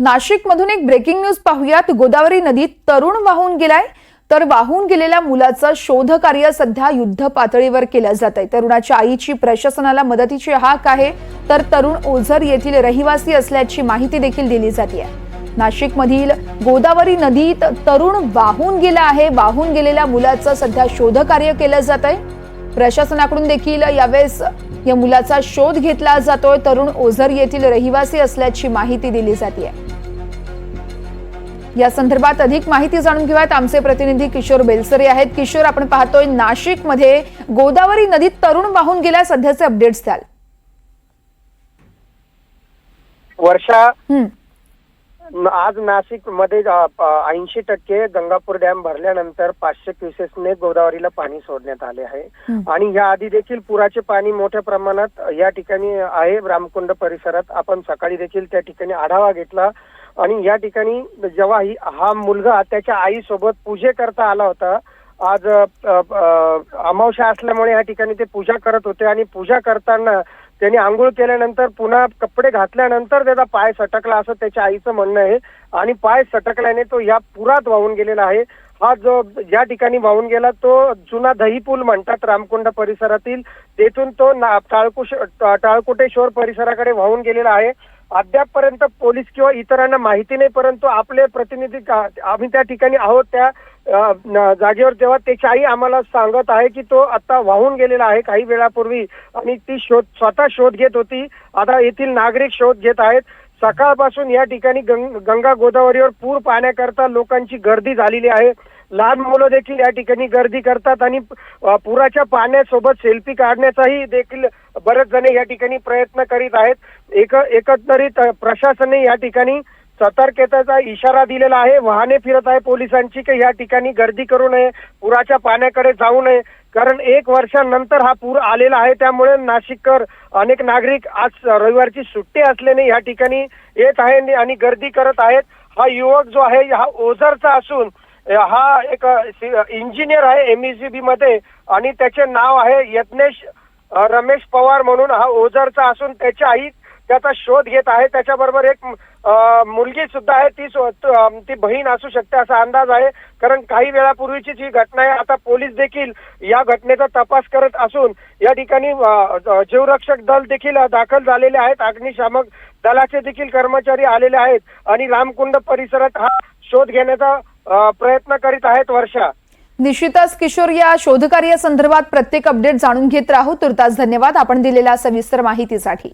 नाशिकमधून एक breaking news पाहूयात. गोदावरी नदीत तरुण वाहून गेलाय. तर वाहून गेलेल्या मुलाचं शोध कार्य सध्या युद्ध पातळीवर केलं जात आहे तरुणाच्या आईची प्रशासनाला मदतीची हाक आहे. तर तरुण ओझर येथील रहिवासी असल्याची माहिती देखील दिली जाते नाशिकमधील गोदावरी नदीत तरुण वाहून गेला आहे. वाहून गेलेल्या मुलाचं सध्या शोध कार्य केलं जात आहे प्रशासनाकडून देखील यावेळेस या मुलाचा शोध घेतला जातोय. तरुण ओझर येथील रहिवासी असल्याची माहिती दिली जाते या संदर्भात अधिक माहिती जाणून घेऊयात. आमचे प्रतिनिधी किशोर बेलसरे आहेत. किशोर आपण पाहतोय नाशिकमध्ये गोदावरी नदीत तरुण वाहून गेल्या. सध्याचे अपडेट्स द्याल. वर्षा आज नाशिकमध्ये ऐंशी टक्के गंगापूर डॅम भरल्यानंतर पाचशे क्युसेसने गोदावरीला पाणी सोडण्यात आले आहे. आणि या आधी देखील पुराचे पाणी मोठ्या प्रमाणात या ठिकाणी आहे. रामकुंड परिसरात आपण सकाळी देखील त्या ठिकाणी आढावा घेतला. आणि या ठिकाणी जेव्हा ही हा मुलगा त्याच्या आईसोबत पूजे करता आला होता आज अमावश्या अमावस्या असल्यामुळे या ठिकाणी ते पूजा करत होते आणि पूजा करताना त्यांनी आंघोळ केल्यानंतर पुन्हा कपडे घातल्यानंतर त्याचा पाय सटकला असं त्याच्या आईचं म्हणणं आहे. आणि पाय सटकल्याने तो या पुरात वाहून गेलेला आहे. हा जो ज्या ठिकाणी वाहून गेला तो जुना दही पूल म्हणतात रामकुंड परिसरातील. तेथून तो ना- टाळकुश टाळकुटेश्वर टाळकोटेश्वर परिसराकडे वाहून गेलेला आहे. अद्यापपर्यंत पोलीस किंवा इतरांना माहिती नाही परंतु आपले प्रतिनिधी आम्ही त्या ठिकाणी आहोत त्या जागेवर तेव्हा त्याची आई आम्हाला सांगत आहे की तो आता वाहून गेलेला आहे काही वेळापूर्वी आणि ती शोध स्वतः शोध घेत होती. आता येथील नागरिक शोध घेत आहेत. सकाळपासून या ठिकाणी गंग- गंगा गोदावरीवर पूर पाहण्याकरता लोकांची गर्दी झालेली आहे. लहान मुलं देखील या ठिकाणी गर्दी करतात आणि पुराच्या पाण्यासोबत सेल्फी काढण्याचाही देखील बरेच जण या ठिकाणी प्रयत्न करीत आहेत. एक एकंदरीत अ, प्रशासनाने या ठिकाणी सतर्कतेचा इशारा दिलेला आहे. वाहने फिरत आहे पोलिसांची की या ठिकाणी गर्दी करू नये पुराच्या पाण्याकडे जाऊ नये. कारण एक वर्षानंतर हा पूर आलेला आहे. त्यामुळे नाशिककर अनेक नागरिक आज रविवारची सुट्टी असल्याने या ठिकाणी येत आहे आणि गर्दी करत आहेत. हा युवक जो आहे हा ओझरचा असून हा एक इंजिनियर आहे एमईसीबी मध्ये आणि त्याचे नाव आहे यत्नेश रमेश पवार म्हणून हा ओझरचा असून त्याच्या आई त्याचा शोध घेत आहे. त्याच्याबरोबर एक मुलगी सुद्धा आहे. ती ती बहीण असू शकते असा अंदाज आहे. कारण काही वेळापूर्वीची जी घटना आहे आता पोलीस देखील या घटनेचा तपास करत असून या ठिकाणी जीवरक्षक दल देखील दाखल झालेले आहेत. अग्निशामक दलाचे देखील कर्मचारी आलेले आहेत. आणि रामकुंड परिसरात हा शोध घेण्याचा प्रयत्न करीत आहेत वर्षा. निश्चितच किशोर या शोधकार्य संदर्भात प्रत्येक अपडेट जाणून घेत राहू. तुर्तास धन्यवाद. आपण दिलेल्या सविस्तर माहितीसाठी.